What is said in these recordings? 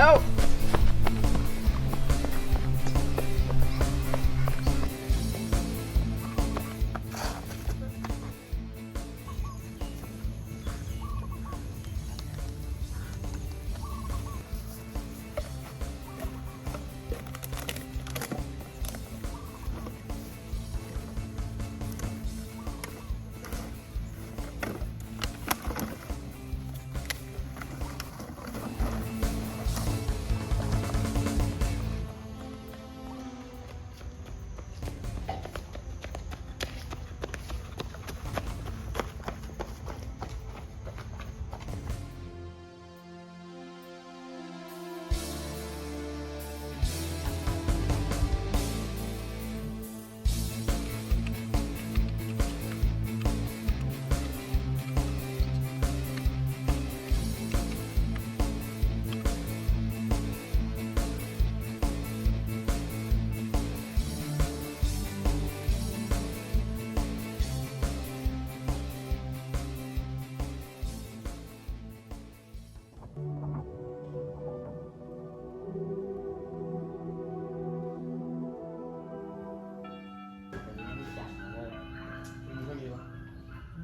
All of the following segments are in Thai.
แ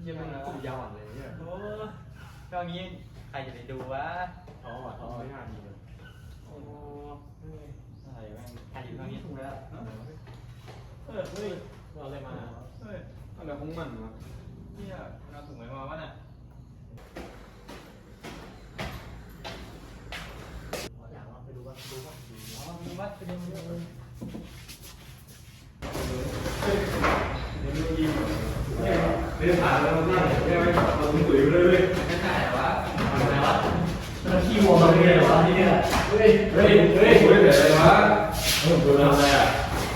ล้วเยี่ยมนะผมยาวอะเลยเนี่ยโอ้ช่วงนี้ใครจะไปดูวะท้ออะท้อไม่น่าดีเลยโอ้อะไรแม่งใครอยู่ตรงนี้ถูกแล้วเออเฮ้ยเราอะไรมาเฮ้ยอะไรของมันวะเฮียเราถูกไหมมาวะน่ะอยากลองไปดูว่าดูว่าอ๋อมีวัดไปดูมาด้วย ไม่ผ่านแล้วมันนั่งไม่ได้เราตุ๋ยไปเลยไม่ใช่เหรอวะอะไรวะแล้วขี้วัวมาเนี่ยเหรอที่เนี่ยเฮ้ยเฮ้ยเฮ้ยตุ๋ยแต่อะไรวะเออตุ๋ยอะไรอะ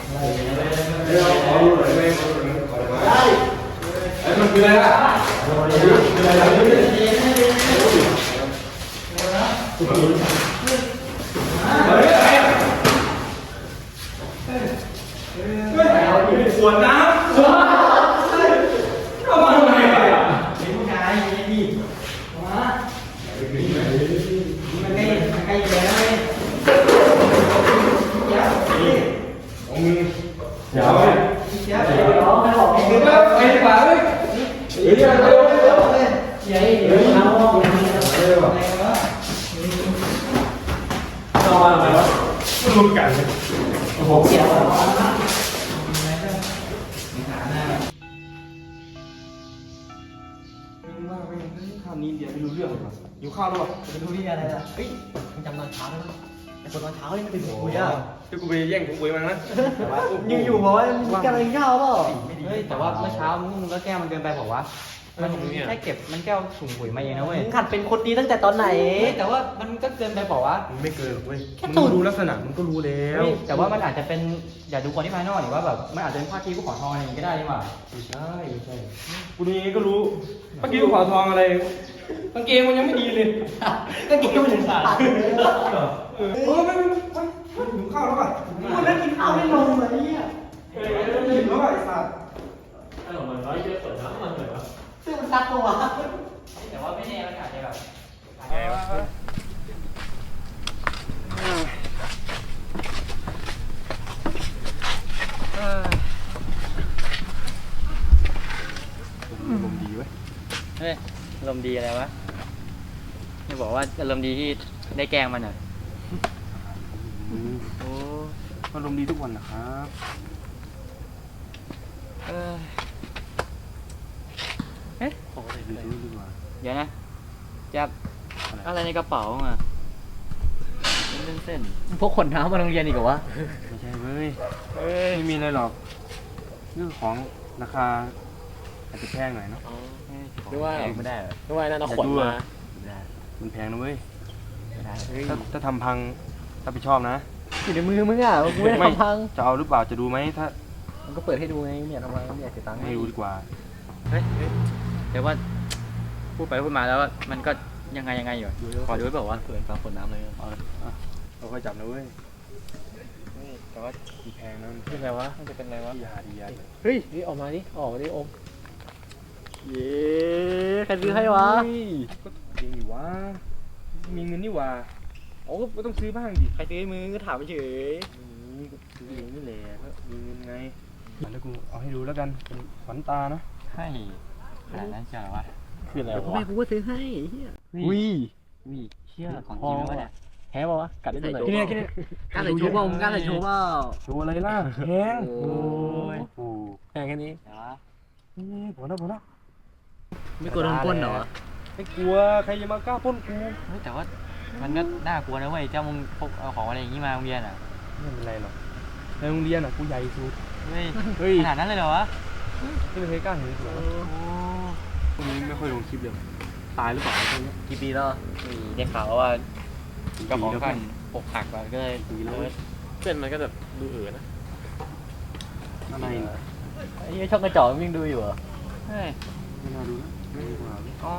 เนี่ยไม่ได้เดี๋ยวขอดูหน่อยไหมขอดูหน่อยขอดูหน่อยได้ไอ้มันคืออะไรอะโอ้ยออะไรเนี่ นี้เดี๋ยวไม่รู้เรื่องเลยวะอยู่ข้าวหรือเปล่าจะดูนี่อะไรนะเฮ้ยมันจำตอนเช้าได้ไหมแต่คนตอนเช้านี่มันเป็นหัวอะที่กูไปแย่งถุงปุ๋ยมันนะยังอยู่บอกว่ามึงกำลังข้าวเปล่าเฮ้ยแต่ว่าเมื่อเช้ามึงก็แก้วมันเกินไปบอกว่า มันแค่เก็บมันแก้วถุงปุ๋ยมาเองนะเว้ย มึงขัดเป็นคนดีตั้งแต่ตอนไหนเฮ้ยแต่ว่ามันก็เกินไปบอกว่า มึงไม่เกินหรอกเว้ยแค่มึงตูดดูลักษณะมึงก็รู้แล้วเฮ้ยแต่ว่ามันอาจจะเป็นอย่าดูคนที่ภายนอกหรือว่าแบบมันอาจจะเป็นภาพที่กูขอทองอะไรอย่างงี้ก็ได้นี่หว่าไม่ใช่ไม่ใช่กูดูยังไงก็รู้เมื่อกี้กูขอทองอะไรกางเกงมันยังไม่ดีเลยก็กินมันถึงขาดเออเออไม่ไม่ไม่ไม่ถึงข้าวแล้วป่ะมันไม่กินข้าวไม่ลงเลยเนี่ยเฮ้ยไม่ถึงแล้วป่ะไอ้สัตว์ซึ่งมัน ซักตัวแต่ว่าไม่แน่มันอาจจะแบบไงวะลมดีเว้ยเฮ้ยอารมณ์ดีอะไรวะนี่บอกว่าอารมณ์ดีที่ได้แกล้งมันอะ โอ้มันลมดีทุกวันนะครับ เออเอ๊ะ ดีทุกดีกว่า เดี๋ยวนะจับอะไร ในกระเป๋าอะเป็นเส้นพวกขนน้ำมาโรงเรียนอีกเหรอวะไม่ใช่เว้ยๆเอ้ยไม่มีอะไรหรอกเรื่องของราคาอาจจะแพงหน่อยเนาะดูว่าไม่ได้เหรอด้วยนั่นเอาอย่าขวดดูมาอะมันแพงนะเว้ยไม่ได้เฮ้ยถ้าถ้าทำพังรับผิดชอบนะอยู่ในมือมึงอะกูไม่ได้ทำพัง จะเอาหรือเปล่าจะดูไหมถ้า มันก็เปิดให้ดูไงไม่อยากทำพังไม่อยากเสียตังค์ไม่รู้ดีกว่าเฮ้ยเฮ้ยเดี๋ยวว่าพูดไปพูดมาแล้วมันก็ ยังไงยังไงอยู่ ขอดูไว้บอกว่าเปิดฝาขวดน้ำเลยเอาอะเราค่อยจับนะเว้ยแต่ว่ามันแพงนะมันเป็นไงวะ มันจะเป็นไงวะดียาดียาเลยเฮ้ยนี่ออกมาดิออกมาดิอม เย้ใครซื้อให้วะเฮ้ยก็เองอยู่วะ มีเงินนี่หว่าอโอ้ก็ต้องซื้อบ้างดิ ใครซื้อให้มึงก็ถามเฉยอืมซื้อเองนี่แหละก็มีเงินไงอะแล้วกูเอาให้ดูแล้วกัน เป็นขวัญตานะ ให้ขนาดนั้นเชียวเหรอวะ คืออะไรแม่กูก็ซื้อให้เฮียอุ้ยวิเชื่อของจริงไหมวะเนี่ยแพ้ป่าวะกัดได้ตรงไหนที่นี่ที่นี่กล้ารใส่โชว์เปล่ามึงกล้ารใส่โชว์เปล่า โชว์อะไรล่ะแพงโอ้ย โอ้แพงแค่นี้เดี๋ยววะนี่พอแล้วพอแล้วไม่กลัวโดนปล้นเหรอไม่กลัวใครจะมากล้าปล้นกูเฮ้ยแต่ว่ามันก็น่ากลัวนะเว้ยเจ้ามึงพกเอาของอะไรอย่างงี้มาโรงเรียนอะไม่เป็นไรหรอกในโรงเรียนอะกูใหญ่สุดเฮ้ยเฮ้ยขนาดนั้นเลยเหรอวะไม่เคยกล้าเห็นกูโอ้พ วกนี้ไม่ค่อยลงคลิปเลยตายหรือเปล่าตรงนี้กี่ปีแล้วยได้ข่าวว่าเจ้าของขันอกหักมาก็เลยปีแล้วเอเว้อยเพื่อนมันก็แบบดูเอ๋อนะอะไรน่ะไอ้ช่องกระจอกมึงดูอยู่เหรอเฮ้ยไม่น่าดูนะไม่ดีกว่าอ๋อ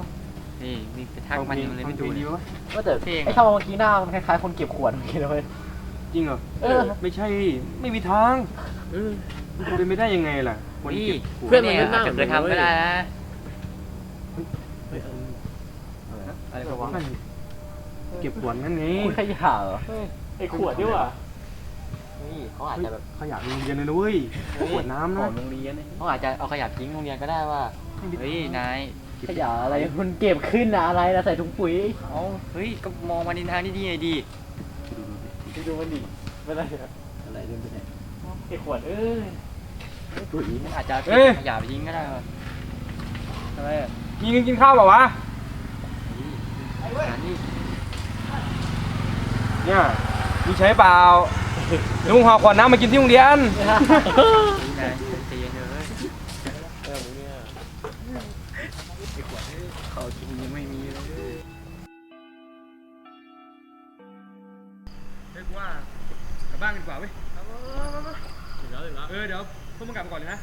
นี่มีไปทักมันยังเลยไม่ดูดีเลยวะว่าแต่เพลง ไอ้ช่องเมื่อกี้หน้ามันคล้ายๆคนเก็บขวดเมื่อกี้เลยจริงเหรอเออไม่ใช่ไม่มีทางเออมันจะเป็นไม่ได้ยังไงล่ะคนนี่เก็บขวดเพื่อนมันก็อาหน้าจจะเคยทำก็ได้นะ อะไรก็วะเก็บขวดนั่นไงคุณขยะเหรอไอ้ขวดด้วยว่ะนี่เขาอาจจะแบบขยะโรงเรียนเลยนะเว้ยขวดน้ำขนะองโรงเรียนเขาอาจจะเอาขยะทิ้งโรงเรียนก็ได้ว่าเฮ้ยนายขยะอะไรคุณเก็บขึ้นนะอะไรนะใส่ถุงปุ๋ยเอ้าเฮ้ยก็มองมาในทางที่ดีไงดีดูมันดิไม่ได้อะไรเดินไปไหนไอ้ขวดเอ้ยปุ๋ยมันอาจจะเก็บขยะไปทิ้งก็ได้ว่ะอะไรอะมีเงินกินข้าวเปล่าวะอันนี้ เนี่ยมีใช้เปล่าลุงหอขวดน้ำมากินที่โรงเรียนนายใจเย็นเลยเออมึงเนี่ยเขากินยังไม่มีเลยเฮ้ยกูว่ากลับบ้านกันดีกว่าเว้ยเออเดี๋ยวพวกมึงกลับมาก่อนเลยนะ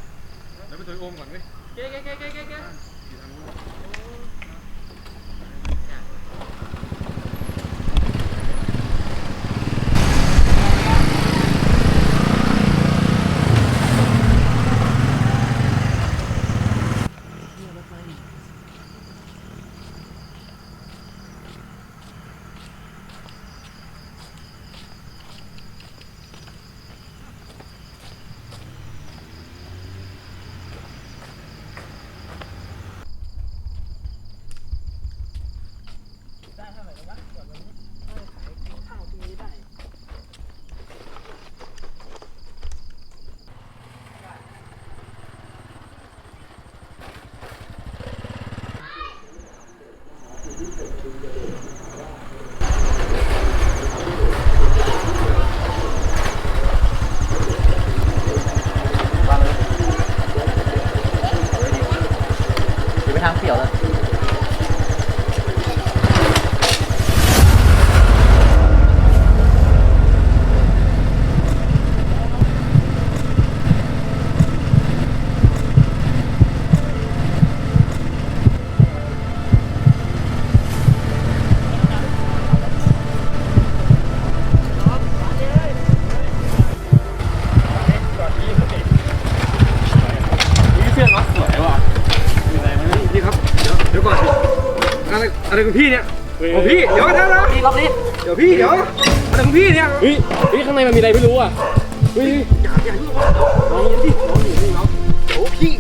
เดี๋ยวไปตัวโอมก่อนเว้ยเก๊เก๊เก๊เก๊เก๊ เดี๋ยวไปทางเสี่ยวแล้ว นี่เสื้อน็อตสวยว่ะอยู่ไหนมานี่พี่ครับ เดี๋ยวเดี๋ยวก่อนสิอะไรอะไรของ พี่เนี่ยโอ้พี่ เดี๋ยวนะนะนี่รอบนี้เดี๋ยวพี่เดี๋ยวอะไรของพี่เนี่ยเฮ้ยเฮ้ยข้างในมันมีอะไรไม่รู้อะเฮ้ยอย่าอย่ายุ่งน้องนี่น้องนี่นี่น้องโอ้พี่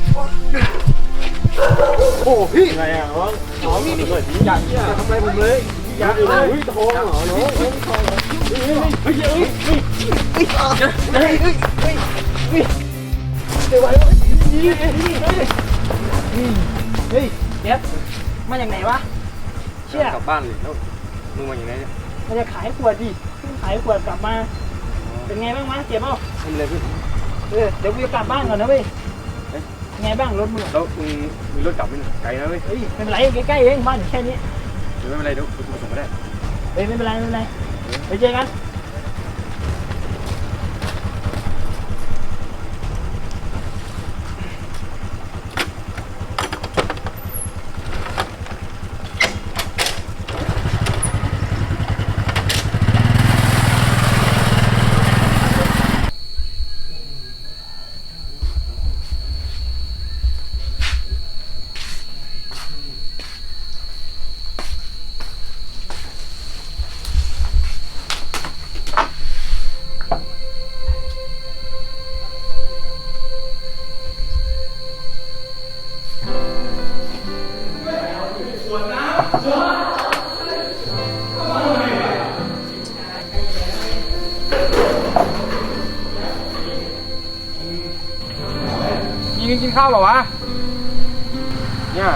โอ้พี่ไงอะวะน้องนี่นี่อย่าอย่าทำอะไรผมเลยอย่าเลยเฮ้ยทองเหรอน้องเฮ้ยทองเหรอเฮ้ยเฮ้ยเฮ้ยเฮ้ยเฮ้ยเฮ้ยเฮ้ยเฮ้ยเฮ้ยเดี๋ยวไว้นี่นี่นี่เฮ้ยเฮ้ยเดี๋ยวมาจากไหนวะ เชี่ยกลับบ้านเลยแล้วมึงมาอย่างไรเนี่ยมันจะขายขวดดิเพิ่งขายขวดกลับมา เป็นไงบ้างวะเจ็บเปล่าทำอะไรเพื่อนเออเดี๋ยวกูจะกลับบ้านก่อนนะเว้ยไงบ้างรถมึงอะแล้วมึงมีรถกลับไหมเนี่ยไกลนะเว้ยเฮ้ยไม่เป็นไรใกล้ๆเองบ้านอยู่แค่นี้เดี๋ยวไม่เป็นไรเดี๋ยวกูส่งมาได้เฮ้ยไม่เป็นไรไม่เป็นไรไปเจอกัน เปล่าวะ เนี่ย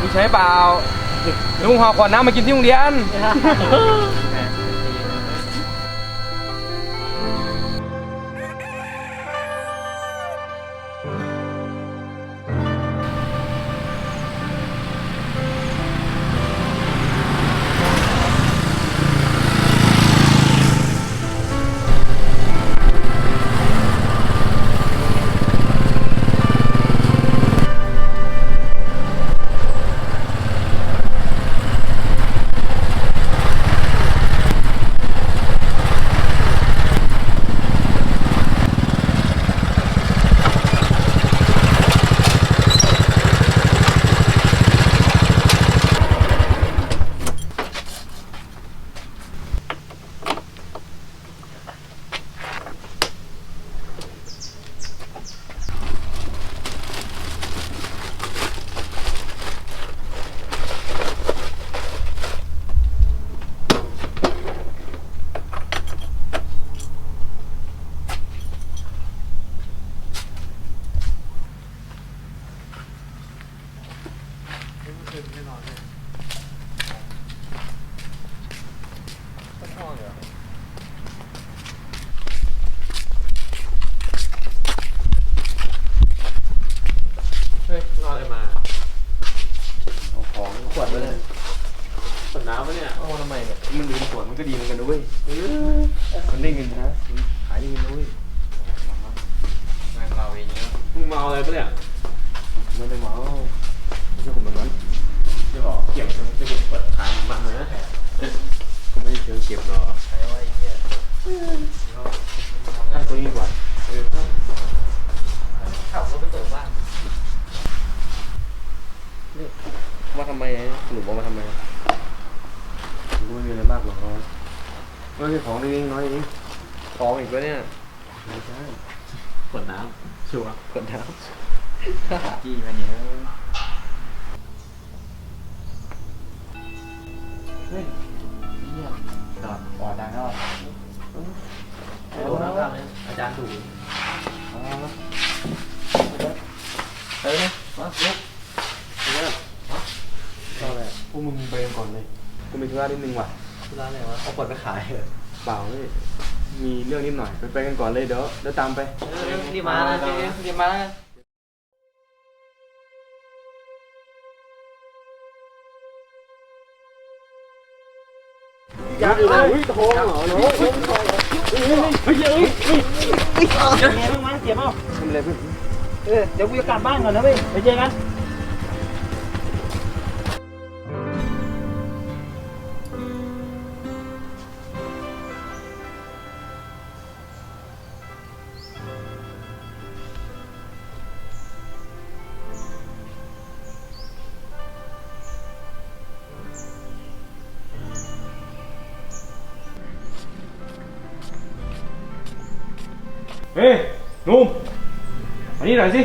มีใช้เปล่าลุงห่อขวดน้ำมากินที่โรงเรียน เฮ้ยของเล็กๆน้อยเองของอีกแล้วเนี่ยไม่ใช่ขวดน้ำชัวร์ขวดน้จี้มาเนี่ยำเฮ้ยจอดจอดดังแล้วโดนน้ำตาเลยอาจารย์ถูกเออเนี่ยมาลุกก็เลยพวกมึงไปกันก่อนเลยกูมีธุระนิดนึงว่ะที่ร้านไหนวะเอาขวดไปขายเหรอ เปล่าเลยมีเรื่องนิดหน่อยไปไปกันก่อนเลยเดี๋ยวเดี๋ยวตามไป รีบมานะเจ๊รีบมานะยักษ์เลยทองเหรอน้องทองทองเฮ้ยเฮ้ยเฮ้ยเฮ้ยเป็นไงบ้างมั้งเจ็บเปล่าทำอะไรเพื่อนเออเดี๋ยวกูจะกลับบ้านก่อนนะเว้ยไปเจอกันเฮ้ย หนุ่มมานี่หน่อยสิ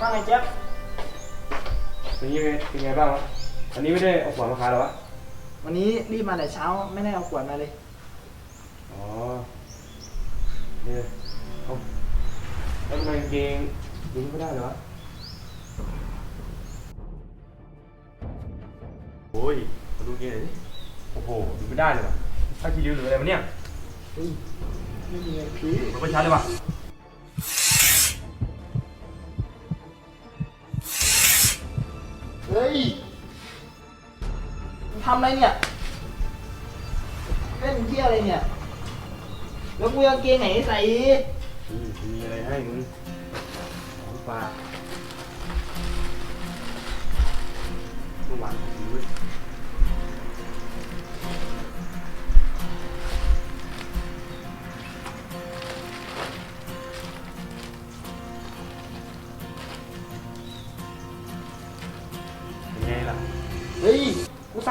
ว่าไงเจ๊บวันนี้เป็นไงบ้างวะอันนี้ไม่ได้เอาขวานมาขายหรอวะ วันนี้รีบมาแต่เช้าไม่ได้เอาขวดมาเลย อ๋อเนี่ยเอาแล้วทำไมกางเกงยิงไม่ได้เหรอวะโอ้ยมาดูเกงหน่อยดิ โอ้โหดูไม่ได้เลยวะถ้าคิดริวหรืออะไรวะเนี่ยไม่มีเงินซื้อมันไม่ชัดเลยวะเฮ้ยมึงทำอะไรเนี่ยเล่นเที่ยอะไรเนี่ย แล้วกูกางเกงไหนใส่อีกอืมมีอะไรให้มึงของฝากเมื่อวานซื้อเว้ย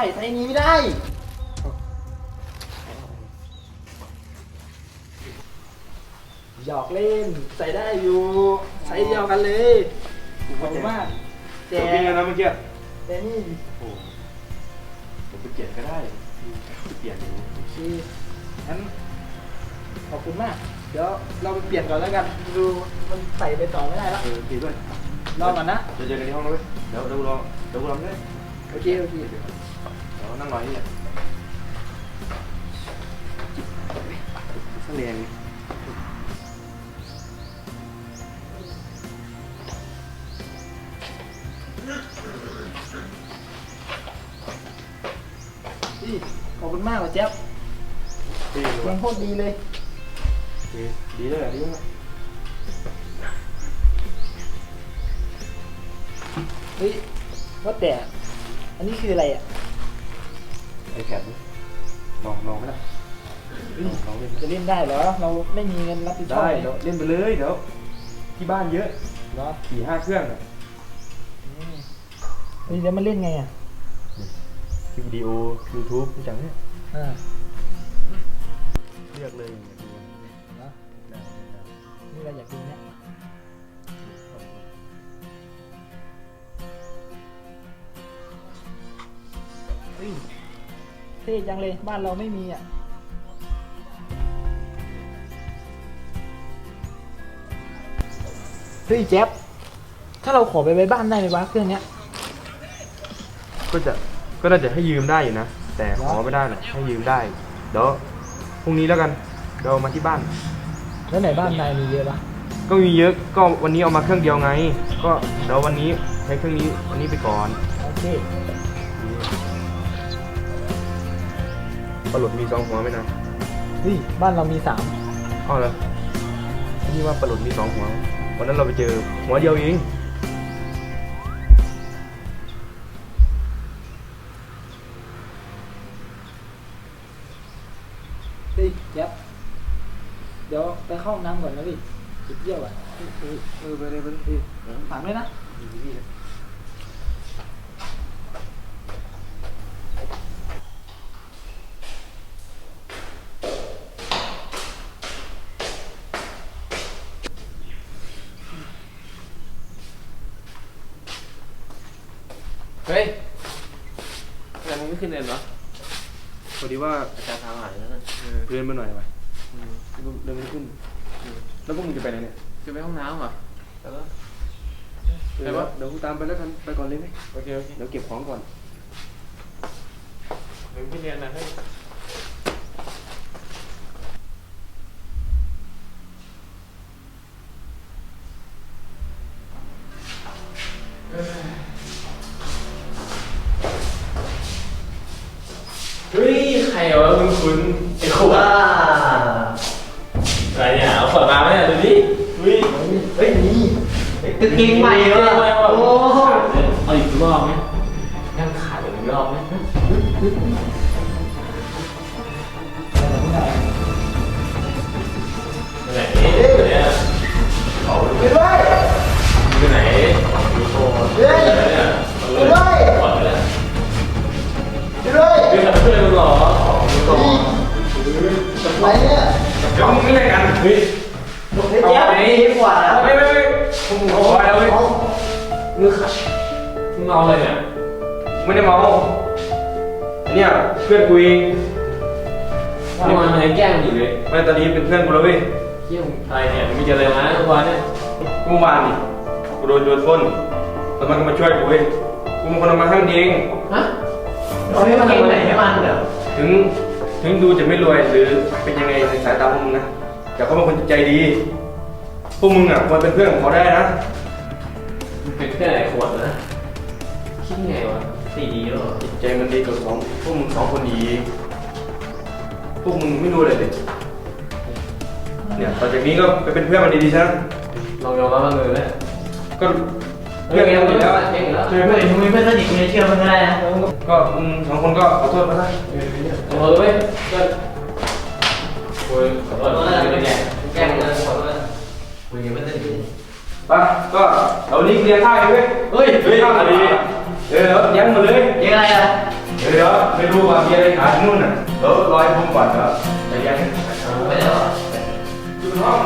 ส่ไซส์นี้ไม่ได้ หยอกเล่น ใส่ได้อยู่ไซส์เดียวกันเลยขอบคุณมากเดี๋แต่ยวเป็นไงนะเมื่อกี้แต่นี่โอ้ผมไปเปลี่ยนก็ได้เปลี่ยนอยู่โอเคงั้นขอบคุณมาก เดี๋ยวเราไปเปลี่ยนก่อนแล้วกัน ดูมันใส่ไปต่อไม่ได้แล้วเออดีด้วยรอก่อนนะ เดี๋ยวเจอกันที่ห้องนะเว้ยเดี๋ยวเดี๋ยวกูรอเดี๋ยวกูรอด้วยโอเคโอเคเดี๋ยว นั่งรอที่เนี่ยเสลียงพี่ขอบคุณมากว่ะแจ๊บดีเลเพลยงโคตรดีเลย ดีดีเลยดีมากเฮ้ยว่าแต่ อันนี้คืออะไรอะ ไอแพดลองลองไหมล่ะลองลองเล่นไหมจะเล่นได้เหรอ เราไม่มีเงินรับผิดชอบได้ไหมเดี๋ยวเล่นไปเลยเดี๋ยวที่บ้านเยอะเหรอสี่ห้าเครื่องอะอืมเฮ้ยแล้วมันเล่นไงอะคลิปวิดีโอ YouTube รู้จังเนี่ยอ่าเลือกเลยอย่างเงี้ยดูเหรอได้ได้นี่เราอยากดูเนี่ยเฮ้ย เท่จังเลยบ้านเราไม่มีอะเฮ้ยแจ๊บถ้าเราขอไปไว้บ้านได้ไหมวะเครื่องเนี้ย ก็จะก็น่าจะให้ยืมได้อยู่นะ แต่ขอไม่ได้หรอกให้ยืมได้ เดี๋ยวพรุ่งนี้แล้วกันเดี๋ยวเอามาที่บ้าน แล้วไหนบ้านนายมีเยอะปะก็มีเยอะก็วันนี้เอามาเครื่องเดียวไง ก็เดี๋ยววันนี้ใช้เครื่องนี้วันนี้ไปก่อน โอเค ปลาหลุดมีสองหัวไหมนะเฮ้ยบ้านเรามีสามเอาเลยนี่ว่าปลาหลุดมีสองหัว วันนั้นเราไปเจอหัวเดียวเองเฮ้ยแจ๊บเดี๋ยวไปเข้าห้องน้ำก่อนนะพี่จุดเยี่ยวอะเฮ้ยเออไปเลยไปเลยฝากด้วยนะ ฮ้ยทำไมมึงไม่ขึ้นเรียนวะพอดีว่าอาจารย์ทำหายแล้วนะเรียนมาหน่อยไปเดินไม่ขึ้น แล้วพวกมึงจะไปไหนเนี่ยจะไปห้องน้ำเหรอเออเดี๋ยวเดี๋ยวกูตามไปแล้วกัน ไปก่อนเลยไหมโอเคโอเคเดี๋ยวเก็บของก่อนมึงไม่เรียนนะเฮ้ย กางเกงใหม่วะโอ้เอาอีกรอบไหมยังขาดอีกรอบไหมไหนเนี่ยเขาไปด้วยไปไหนมีโชว์เฮ้ยไปด้วยก่อนเลยไปด้วยไปกับเพื่อนมึงเหรอมีก่อนอะไรเนี่ยเดี๋ยวมึงไม่เล่นกันเฮ้ยเฮ้ยแจ๊บดีกว่าไม่ไม่ไม่ ผมขอแล้วเว้ยมึงขามึงเอาอะไรเนี่ยไม่ได้เมาอันเนี้ยเพื่อนกูเองนี่มันยังแกล้งอยู่เลยไม่ตอนนี้เป็นเพื่อนกูแล้วเว้ยเที่ยงอะไรเนี่ยมึงมีเจออะไรมาทุกวันเนี่ยกูเมื่อวานนี่กูโดนโจรปล้นแล้วมันก็มาช่วยกูเว้ยกูเป็นคนเอามาให้มันเองฮะเอาให้มันเองไหนให้มันเหรอถึงถึงดูจะไม่รวยหรือเป็นยังไงในสายตาพวกมึงนะแต่เขาเป็นคนจิตใจดีพ วกมึงอะควรเป็นเพื่อนของเขาได้นะมึงเป็นแค่ไหนขวดนะ คิดไงวะตีดีหรอจิตใจมันดีกว่าของพวกมึงสองคนอีกพวกมึงไม่รู้เลยเด็เนี่ยต่อจากนี้ก็ไปเป็นเพื่อนมันดีๆซะลองยอมรับมันเลยนะก็เพื่อนกันอยู่แล้วเองแล้วใช่ไหมมึงมีเพื่อนสนิทมึงจะเชื่อมันก็ได้นะก็มึงสองคนก็ขอโทษมาซะขอโทษด้วยก็โอ้ยขอโทษไม่เป็นไงแกล้งนะขอโทษ มึง ยังไม่สนิทไปก็เรารีบเรียนท่ากันเว้ยเฮ้ยเฮ้ยท่าดีเออเดี๋ยวยังหมดเลยยังไงอะเดี๋ยวเดี๋ยวไม่รู้ว่ามีอะไรขายที่นู่นน่ะเดี๋ยวรอให้ผมก่อนเดี๋ยวจะยังไม่ได้หรออยู่ห้อง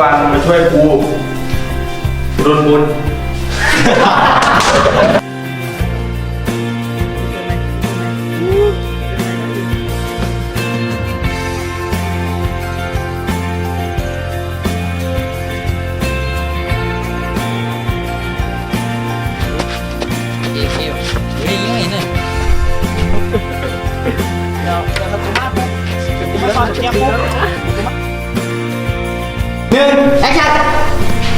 วันมาช่วยกูรุนบุญ